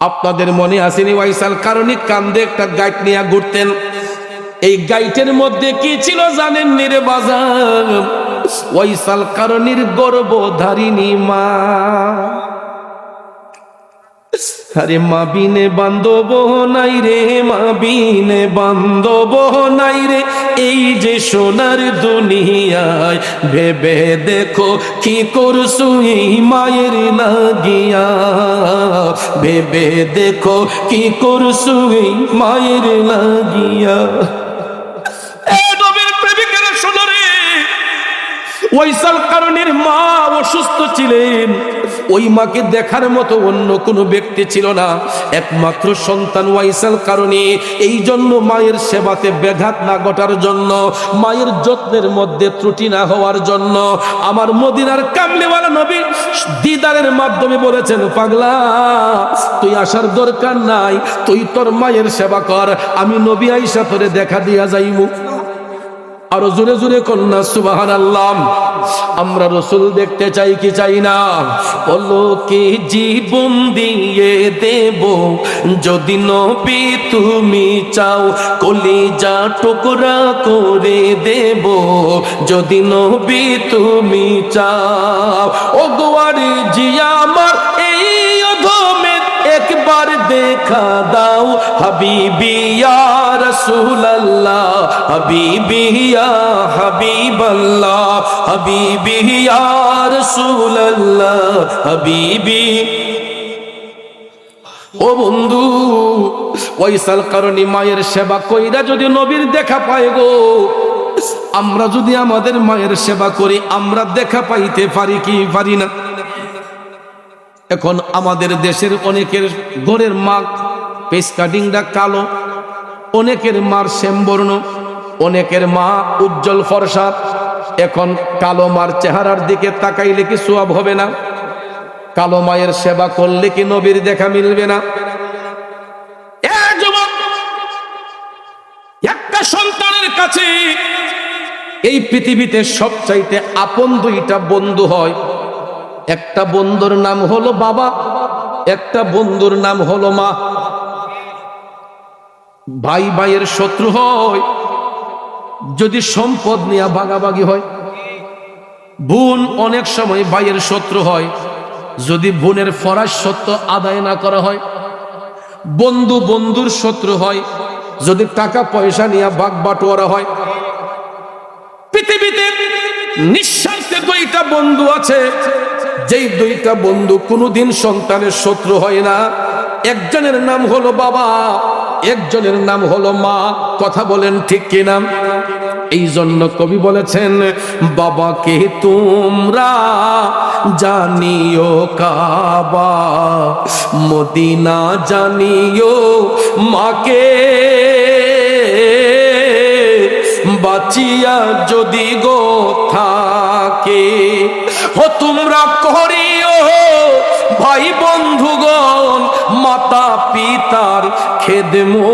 আপনাদের মনে আসেনি ওয়াইসাল? কারণে কান্দে একটা গাইড নিয়ে ঘুরতেন। এই গাইটের মধ্যে কি ছিল জানেন নিরে বাজার ওয়াইসাল কারণের গর্বধারিণী মা। আরে মা বিনে বান্ধব নাই রে, মা বিনে বান্ধব নাই রে। এই যে সোনার দুনিয়ায় ভেবে দেখো কি করছু এই মায়ের লাগিয়া ভেবে দেখো কি করছু এই মায়ের লাগিয়া এ নবীর প্রেমিকেরা শোনো রে ওইসাল কারণের মা অসুস্থ ছিলেন। ওই মাকে দেখার মতো অন্য কোনো ব্যক্তি ছিল না। একমাত্র সন্তান ওয়াইসাল কারণে। এই জন্য মায়ের সেবাতে ব্যাঘাত না ঘটার জন্য, মায়ের যত্নের মধ্যে ত্রুটি না হওয়ার জন্য। আমার মদিনার কামলিওয়ালা নবী দিদারের মাধ্যমে বলেছেন, পাগলা, তুই আসার দরকার নাই, তুই তোর মায়ের সেবা কর। আমি নবী আইসা তোরে দেখা দিয়া যাইমু। আরও জোরে জোরে কন্যা সুবাহান আল্লাহ আমরা রসুল দেখতে চাই কি চাই না? বলো কে জীবন দিয়ে দেব? যদি নবী তুমি চাও, কলিজা টুকরা করে দেব। যদি নবী তুমি চাও ও গোয়ারে জিয়া আমার দেখা দাও হাবিবিয়া রসুল্লাহ হাবিবিয়া হাবিবাল্লাহ হাবিবিয়া রসুল্লাহ হাবিবি ও বন্ধু ওইসাল কারণে মায়ের সেবা কইরা যদি নবীর দেখা পায় গো, আমরা যদি আমাদের মায়ের সেবা করি, আমরা দেখা পাইতে পারি কি পারি না? এখন আমাদের দেশের অনেকের ঘরের মা পেস কাটিংটা কালো, অনেকের মার শ্যামবর্ণ, অনেকের মা উজ্জ্বল ফরসাদ এখন কালো মার চেহারার দিকে তাকাইলে কি সোয়াব হবে না? কালো মায়ের সেবা করলে কি নবীর দেখা মিলবে না? একটা সন্তানের কাছে এই পৃথিবীতে সবচাইতে আপন দুইটা বন্ধু হয়। একটা বন্ধুর নাম হলো বাবা, একটা বন্ধুর নাম হলো মা। ভাই ভাইয়ের শত্রু হয়, যদি সম্পদ নিয়ে ভাগাভাগি হয়। বোন অনেক সময় ভাইয়ের শত্রু হয়, যদি বোনের ফরাস সত্য আদায় না করা হয়। বন্ধু বন্ধুর শত্রু হয়, যদি টাকা পয়সা নিয়ে ভাগ বাটোয়ারা হয়। পৃথিবীতে নিঃস্বার্থে দুইটা বন্ধু আছে। যেই দুইটা বন্ধু কোনোদিন সন্তানের শত্রু হয় না। একজনের নাম হলো বাবা, একজনের নাম হলো মা। কথা বলেন ঠিক কিনা? এই জন্য কবি বলেছেন, বাবাকে তোমরা জানিও কাবা, মদিনা জানিও মাকে। বাঁচিয়া যদি গো থাকে ও তোমরা করিও ভাই বন্ধুগণ মাতা পিতার খেদমো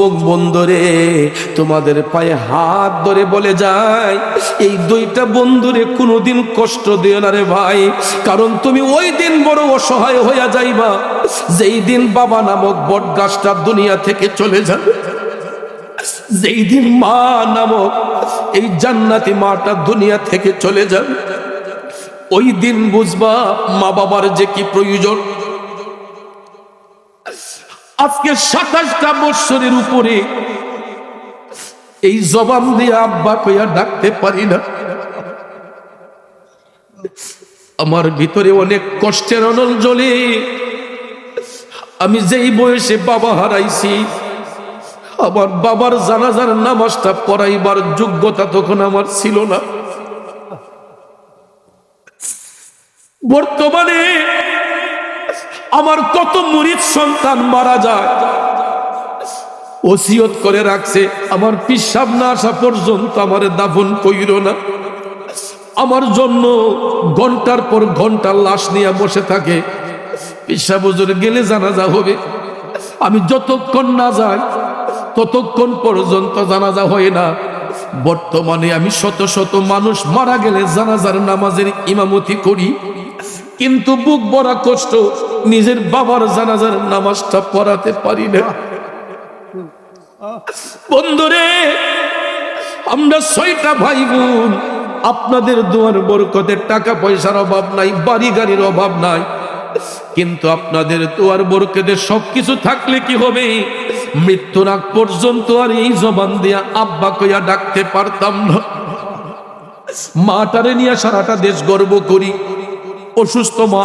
যুবক বন্ধুরে, তোমাদের পায়ে হাত ধরে বলে যায় এই দুইটা বন্ধুরে কোনোদিন কষ্ট দিও না রে ভাই, কারণ তুমি ওই দিন বড় অসহায় হইয়া যাইবা, যেই দিন বাবা নামক বট গাছটা দুনিয়া থেকে চলে যাবে। যেই দিন মা নামক এই জান্নাতি মাটা দুনিয়া থেকে চলে যাবে। ওই দিন বুঝবা মা বাবার যে কি প্রয়োজন আজকে সাতাশটা বৎসরের উপরে এই জবান দিয়ে আব্বা কইয়া ডাকতে পারি না। আমার ভিতরে অনেক কষ্টের অনল জ্বলে আমি যেই বয়সে বাবা হারাইছি, আমার বাবার জানাজার নামাজটা পড়াইবার যোগ্যতা তখন আমার ছিল না। বর্তমানে আমার কত মুরিদ সন্তান মারা যায়। ওসিয়ত করে রাখছে, আমার পিসাব না আসা পর্যন্ত আমার দাফন কইর না। আমার জন্য ঘণ্টার পর ঘণ্টার লাশ নিয়ে বসে থাকে। পিসা বুজুর গেলে জানাজা হবে। আমি যতক্ষণ না যাই, ততক্ষণ পর্যন্ত জানাজা হয় না। বর্তমানে আমি শত শত মানুষ মারা গেলে জানাজার নামাজের ইমামতি করি। কিন্তু বুক ভরা কষ্ট নিজের বাবার জানাজার নামাজটা পড়াতে পারি না। বন্ধুরে, আমরা ছয়টা ভাই বোন আপনাদের দুয়ার বরকতের টাকা পয়সার অভাব নাই বাড়ি গাড়ির অভাব নাই। কিন্তু আপনাদের দুয়ার বরকতের সবকিছু থাকলে কি হবে? মৃত্যুর আগ পর্যন্ত আর এই জবান দিয়া আব্বা কইয়া ডাকতে পারতাম না। মাটারে নিয়ে সারাটা দেশ গর্ব করি। অসুস্থ মা,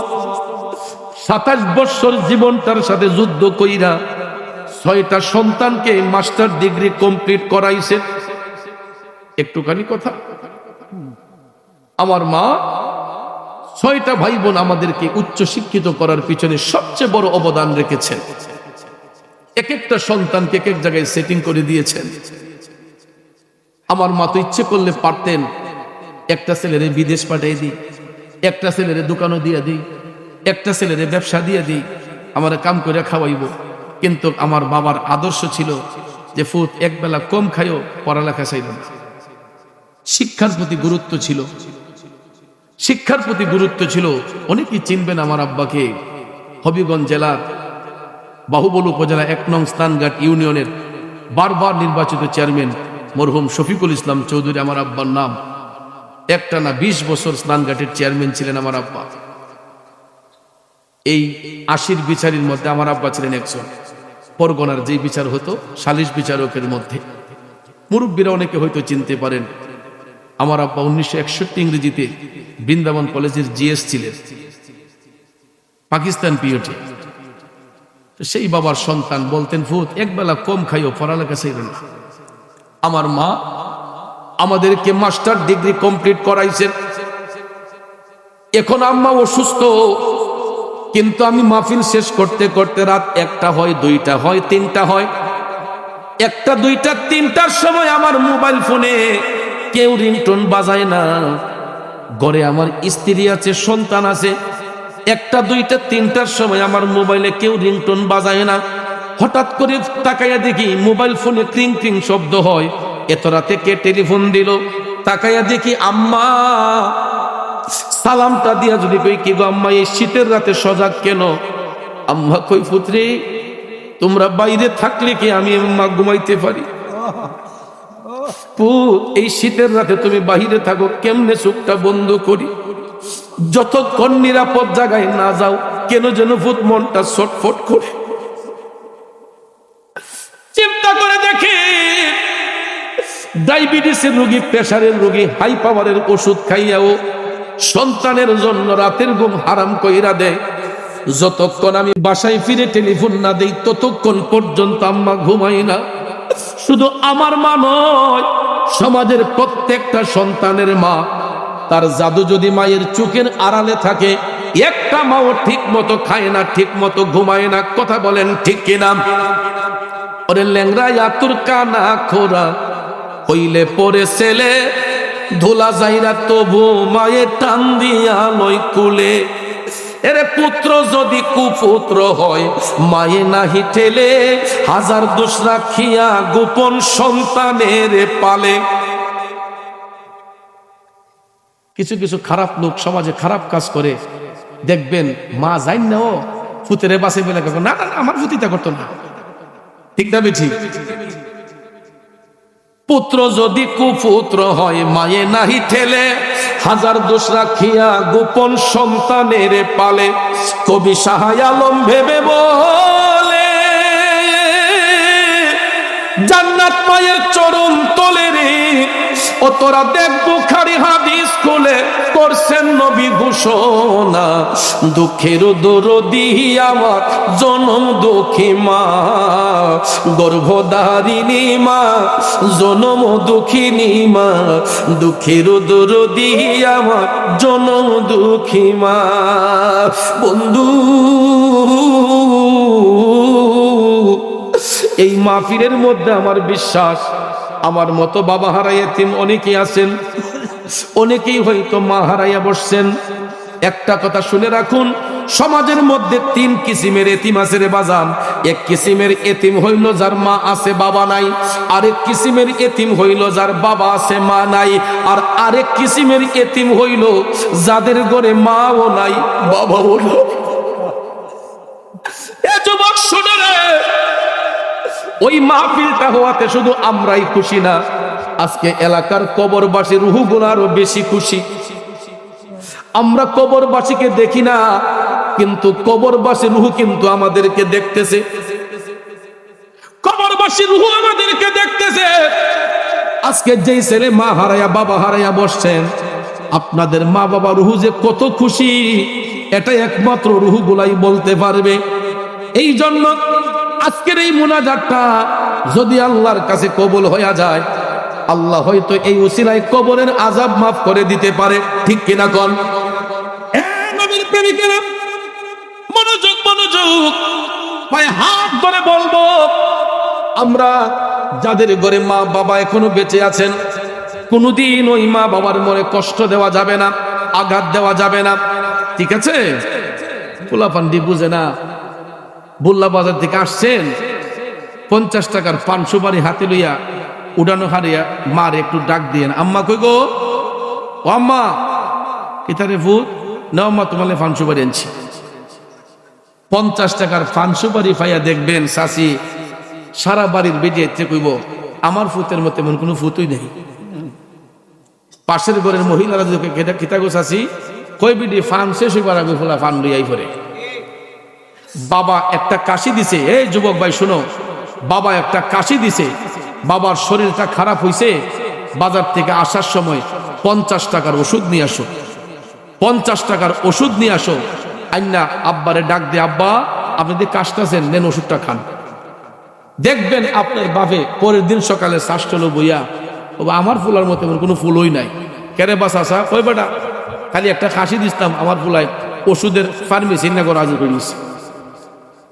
সাতাশ বৎসর জীবনটার সাথে যুদ্ধ কইরা ছয়টা সন্তানকে মাস্টার ডিগ্রি কমপ্লিট করাইছে। একটুখানি কথা। আমার মা, ছয়টা ভাই বোন আমাদেরকে উচ্চ শিক্ষিত করার পিছনে সবচেয়ে বড় অবদান রেখেছেন। এক একটা সন্তানকে এক এক জায়গায় সেটিং করে দিয়েছেন। আমার মা তো ইচ্ছে করলে পারতেন একটা ছেলেরে বিদেশ পাঠিয়ে দিই। একটা ছেলেরে দোকানও দিয়ে দিই, একটা ছেলেরে ব্যবসা দিয়ে দিই, আমার কাম করে খাওয়াইব। কিন্তু আমার বাবার আদর্শ ছিল যে ফুট একবেলা কম খাইও পড়ালেখা চাইল না। শিক্ষার প্রতি গুরুত্ব ছিল। শিক্ষার প্রতি গুরুত্ব ছিল, অনেকেই চিনবেন আমার আব্বাকে। হবিগঞ্জ জেলার বাহুবল উপজেলা এক নং স্থানঘাট ইউনিয়নের বারবার নির্বাচিত চেয়ারম্যান মরহুম শফিকুল ইসলাম চৌধুরী, আমার আব্বার নাম। একটা না বিশ বছর স্নানঘাটের চেয়ারম্যান ছিলেন আমার আব্বা। এই আশির বিচারের মধ্যে আমার আব্বা ছিলেন একজন। পরগনার যে বিচার হতো, সালিশ বিচারকের মধ্যে। মুরব্বীরা অনেকে হয়তো চিনতে পারেন, আমার আব্বা উনিশশো একষট্টি ইংরেজিতে বৃন্দাবন কলেজের জিএস ছিলেন। পাকিস্তান পিওটি। সেই বাবার সন্তান বলতেন, ভূত, একবেলা কম খাইও, পড়ালেখা চাইল না। আমার মা আমাদেরকে মাস্টার ডিগ্রি কমপ্লিট করাইছেন। এখন আম্মা অসুস্থ, কিন্তু আমি মাহফিল শেষ করতে করতে রাত একটা হয়, দুইটা হয়, তিনটা হয়। একটা, দুইটা, তিনটার সময় আমার মোবাইল ফোনে কেউ রিংটোন বাজায় না। ঘরে আমার স্ত্রী আছে, সন্তান আছে। একটা, দুইটা, তিনটার সময় আমার মোবাইলে কেউ রিংটোন বাজায় না। হঠাৎ করে তাকাইয়া দেখি মোবাইল ফোনে ক্রিং ক্রিং শব্দ হয়। এত রাতে কে টেলিফোন দিল? তাকাইয়া দেখি আম্মা। সালামটা দিয়া যদি কই, কি গো আম্মা, এই শীতের রাতে সজাগ কেন? আম্মা কই, পুত্রে, তোমরা বাইরে থাকলে কি আমি আম্মা ঘুমাইতে পারি? পুত এই শীতের রাতে তুমি বাহিরে থাকো, কেমনে চোখটা বন্ধ করি? যতক্ষণ নিরাপদ জায়গায় না যাও, কেন যেন ভূত মনটা ছটফট করে। চিন্তা করে দেখি। ডায়াবেটিসের রোগী, প্রেশারের রোগী হাই পাওয়ারের ওষুধ খাইয়াও সন্তানের জন্য রাতের ঘুম হারাম কইরা দেয়। যতক্ষণ আমি বাসায় ফিরে টেলিফোন না দেই, ততক্ষণ পর্যন্ত আম্মা ঘুমাই না। শুধু আমার মা নয়, সমাজের প্রত্যেকটা সন্তানের মা। তার জাদু যদি মায়ের চোখের আড়ালে থাকে, একটা মাও ঠিক মতো খায় না ঠিক মতো ঘুমায় না। কথা বলেন ঠিক কিনা? ওরে ল্যাংরা আতুর কানা খোরা। হইলে পরে ছেলে ধোলা যাইরা তবু মায়ের টান দিয়া লই কুলে। এরে পুত্র যদি কুপুত্র হয় মায়ে নাহি ঠেলে হাজার দোষ রাখিয়া গোপন সন্তানের পালে। কিছু কিছু খারাপ লোক সমাজে খারাপ কাজ করে। দেখবেন মা যাই না ও ফুতেরে বাসে বেলা না না, আমার ফুতিটা করতো না। ঠিক না ঠিক পুত্র যদি কুপুত্র হয়, মায়ে নাহি ঠেলে। হাজার দোষ রাখিয়া গোপন সন্তানের পালে। কবি সাহায় আলম ভেবে বলে জান্নাত মায়ের চরণ তোলে রে। ও তোরা দেখ বুখারি হাদিস খুলে করছেন নবী ঘোষণা, দুঃখের দরদি আমার, জনম দুঃখী মা। গর্ভধারিণী মা, জনম দুঃখিনী মা। দুঃখের দরদি আমার, জনম দুঃখী মা। বন্ধু এই মাহফিলের মধ্যে আমার বিশ্বাস, আমার মতো বাবা হারাইয়া তিন অনেকেই আছেন, অনেকেই হয়তো মা হারাইয়া বসছেন। একটা কথা শুনে রাখুন, সমাজের মধ্যে তিন কিসিমের এতিম আছে রে বাজান। এক কিসিমের এতিম হইল যার মা আছে, বাবা নাই। আরেক কিসিমের এতিম হইল যার বাবা আছে, মা নাই। আর আরেক কিসিমের এতিম হইল যাদের ঘরে মাও নাই, বাবাও নাই এ যুবক শুনে রে ওই মাহফিলটা হওয়াতে শুধু আমরাই খুশি না, আজকে এলাকার কবরবাসী রুহুগুলো আরও বেশি খুশি। আমরা কবরবাসীকে দেখি না, কিন্তু কবরবাসী রুহু কিন্তু আমাদেরকে দেখতেছে। কবরবাসী রুহু আমাদেরকে দেখতেছে। আজকে যেই ছেলে মা হারায়া, বাবা হারায়া বসছেন, আপনাদের মা বাবা রুহু যে কত খুশি এটা একমাত্র রুহু গুলাই বলতে পারবে। এই জন্য আজকের এই মুনাজাতটা যদি আল্লাহর কাছে কবুল হইয়া যায়, আল্লাহ হয়তো এই উসিলায় কবরের আজাব মাফ করে দিতে পারে। ঠিক কিনা কন? মনোযোগ মনোযোগ ভাই হাত ধরে বলব, আমরা যাদের ঘরে মা বাবা এখনও বেঁচে আছেন, কোনোদিন ওই মা বাবার মনে কষ্ট দেওয়া যাবে না, আঘাত দেওয়া যাবে না। ঠিক আছে? পোলাপান্ডি বুঝে না। বুল্লা বাজার থেকে আসছেন, পঞ্চাশ টাকার পান সুপারি হাতে লইয়া, উড়ানো হারিয়া মার একটু ডাক দিয়েন, আম্মা কই গো? আম্মা কিতারে ভূত? না আম্মা তোমালে পান সুপারি আনছি। পঞ্চাশ টাকার পান সুপারি পাইয়া দেখবেন শাসি সারা বাড়ির বেজে এতে কইব, আমার ফুতের মতো এমন কোনো ফুতই নেই। পাশের ঘরের মহিলারা যদি কিতা গো শাসি কই বিডি ফান শেষ হইবার আগে ফোলা ফান লইয়াই পরে। বাবা একটা কাশি দিছে। এই যুবক ভাই, শুনো। বাবা একটা কাশি দিছে। বাবার শরীরটা খারাপ হইছে। বাজার থেকে আসার সময় পঞ্চাশ টাকার ওষুধ নিয়ে আসো। পঞ্চাশ টাকার ওষুধ নিয়ে আসো। আইনা আব্বারে ডাক দিয়ে, আব্বা, আপনি যে কাশতেছেন, নেন ওষুধটা খান। দেখবেন আপনার বাপে পরের দিন সকালে শ্বাসটলো বইয়া, ও আমার ফুলার মতো কোনো ফুলই নাই। কেরে বাস আসা কই বেটা, খালি একটা কাশি দিতাম আমার ফুলায় ওষুধের ফার্মেসি না করে হাজির করে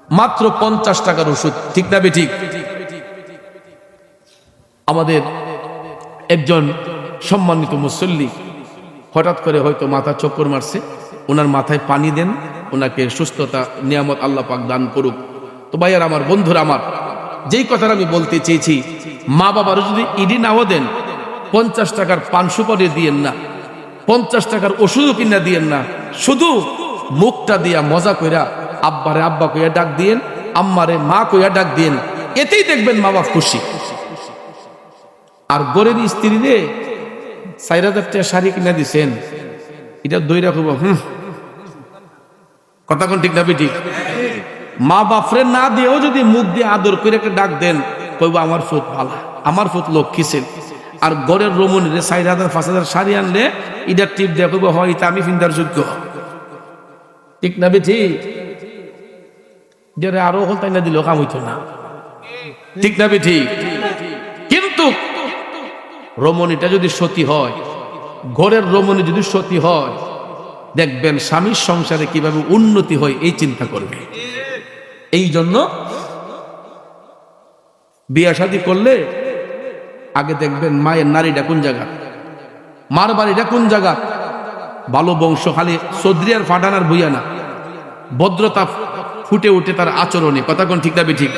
মাত্র পঞ্চাশ টাকার ওষুধ, ঠিক না বে ঠিক আমাদের একজন সম্মানিত মুসল্লি, হঠাৎ করে হয়তো মাথা চক্কর মারছে, ওনার মাথায় পানি দেন, ওনাকে সুস্থতা, নিয়ামত আল্লাহ পাক দান করুক। তো ভাইয়ার আমার, বন্ধুরা আমার, যেই কথাটা আমি বলতে চেয়েছি, মা বাবারও যদি ইডি নাও দেন, পঞ্চাশ টাকার পান সুপারি দিয়েন না, পঞ্চাশ টাকার ওষুধও কিনা দিয়েন না, শুধু মুখটা দিয়া মজা কইরা আব্বারে আব্বা কইয়া ডাক দিয়েন, আম্মারে মা কইয়া ডাক দিয়েন। এতেই দেখবেন মা বাপ খুশি। আর গরের স্ত্রী রে হাজার টাকা শাড়ি কিনা দিছেন। এটা দই রাখব হুম, কথা কোন ঠিক না ঠিক মা বাপরে না দিয়েও যদি মুখ দিয়ে আদর করে ডাক দেন, কইব, আমার ফুট ভালা আমার ফুট লক্ষ্মী ছেলে আর গড়ের রমণী রে চার পাঁচ শাড়ি আনলে, এটা টিপ দিয়ে হয় এটা আমি ফিন্দার যোগ্য। ঠিক না ঠিক যারা আরও হল তাই না দিল, কাম হইতো না। ঠিক না ঠিক? কিন্তু রমণীটা যদি সতী হয়, ঘরের রমণী যদি সতী হয়, দেখবেন স্বামীর সংসারে কীভাবে উন্নতি হয় এই চিন্তা করবে। এই জন্য বিয়া শাদী করলে আগে দেখবেন মায়ের নারীটা কোন জায়গা? মার বাড়িটা কোন জায়গা? ভালো বংশ, খালি সদ্রিয়ার ফাটানার বইয়া না। ভদ্রতা ফুটে উঠে তার আচরণে। কথা কোন ঠিক না ঠিক?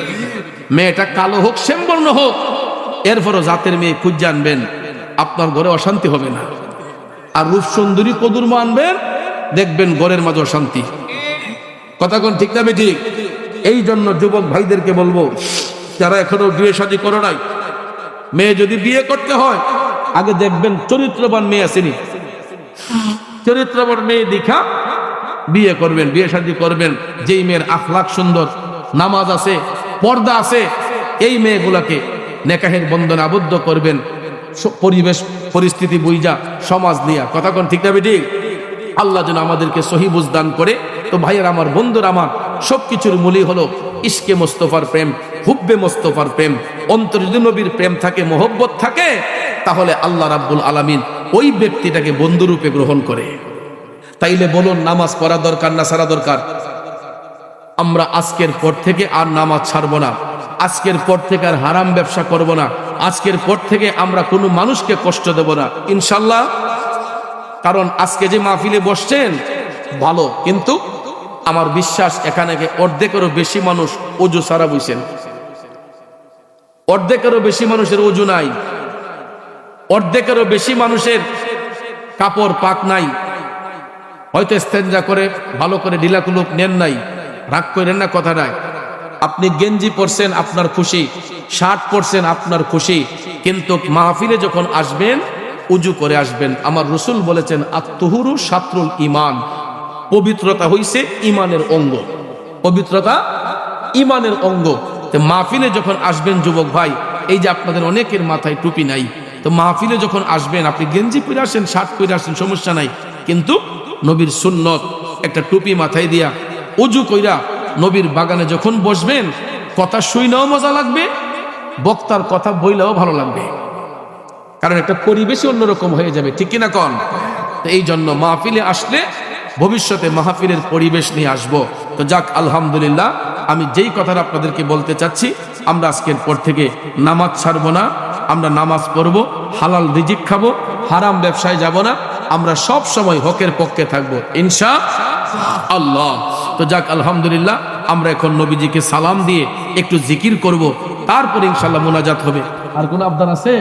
মেয়েটা কালো হোক, শ্যামবর্ণ হোক, এরপরও জাতের মেয়ে খুঁজ জানবেন আপনার ঘরে অশান্তি হবে না। আর রূপ সুন্দরী কদুর আনবেন, দেখবেন ঘরের মাঝে অশান্তি। কথা কোন ঠিক না ঠিক? এই জন্য যুবক ভাইদেরকে বলব, যারা এখনও বিয়ে শাদী করো নাই, মেয়ে যদি বিয়ে করতে হয়, আগে দেখবেন চরিত্রবান মেয়ে আসেনি। চরিত্রবান মেয়ে দেখা বিয়ে করবেন, বিয়ে শাদী করবেন, যেই মেয়ের আখলাখ সুন্দর, নামাজ আছে, পর্দা আছে, এই মেয়েগুলাকে নেকাহের বন্ধনে আবদ্ধ করবেন পরিবেশ, পরিস্থিতি বুঝা সমাজ নিয়া। কথা কোন ঠিক না ঠিক আল্লাহ যেন আমাদেরকে সহি বুঝদান করে। তো ভাইয়ের আমার, বন্ধুর আমার, সবকিছুর মূলই হলো ইস্কে মোস্তফার প্রেম, হুব্বে মোস্তফার প্রেম অন্তর যদি নবীর প্রেম থাকে, মোহব্বত থাকে, তাহলে আল্লাহ রাব্বুল আলামিন ওই ব্যক্তিটাকে বন্ধুরূপে গ্রহণ করে। তাইলে বলুন, নামাজ পড়া দরকার না সারা দরকার? আমরা আজকের পর থেকে আর নামাজ ছাড়বো না। আজকের পর থেকে আর হারাম ব্যবসা করব না। আজকের পর থেকে আমরা কোনো মানুষকে কষ্ট দেব না। ইনশাল্লাহ। কারণ আজকে যে মাহফিলে বসছেন, ভালো। কিন্তু আমার বিশ্বাস, এখানে অর্ধেকেরও বেশি মানুষ অজু সারা বইছেন। অর্ধেকেরও বেশি মানুষের অজু নাই। অর্ধেকেরও বেশি মানুষের কাপড় পাক নাই। হয়তো স্তেঞ্জা করে, ভালো করে ঢিলাকুলুক নেন নাই, রাগ করেন না কথা নাই। আপনি গেঞ্জি পরছেন, আপনার খুশি, শার্ট পরছেন, আপনার খুশি, কিন্তু মাহফিলে যখন আসবেন, উজু করে আসবেন। আমার রসুল বলেছেন আত্মহুরু সাত্রুল ইমান পবিত্রতা হইছে ইমানের অঙ্গ। পবিত্রতা ইমানের অঙ্গ। তো মাহফিলে যখন আসবেন, যুবক ভাই, এই যে আপনাদের অনেকের মাথায় টুপি নাই, তো মাহফিলে যখন আসবেন, আপনি গেঞ্জি পরে আসেন, শার্ট পরে আসেন, সমস্যা নাই। কিন্তু নবীর সুন্নত একটা টুপি মাথায় দিয়া উজু কইরা নবীর বাগানে যখন বসবেন, কথা শুইনাও মজা লাগবে, বক্তার কথা বইলেও ভালো লাগবে। কারণ একটা পরিবেশই অন্যরকম হয়ে যাবে, ঠিক কিনা কন? এই জন্য মাহফিলে আসলে ভবিষ্যতে মাহফিলের পরিবেশ নিয়ে আসব। তো যাক, আলহামদুলিল্লাহ, আমি যেই কথাটা আপনাদেরকে বলতে চাচ্ছি, আমরা আজকের পর থেকে নামাজ ছাড়বো না, আমরা নামাজ পড়ব, হালাল রিজিক খাব, হারাম ব্যবসায় যাব না। আমরা সব সময় হকের পক্ষে থাকব, ইনশা আল্লাহ। তো যাক, আলহামদুলিল্লাহ, আমরা এখন নবীজিকে সালাম দিয়ে একটু জিকির করব, তারপর ইনশাল্লাহ মোনাজাত হবে। আর কোন আবদান আছে?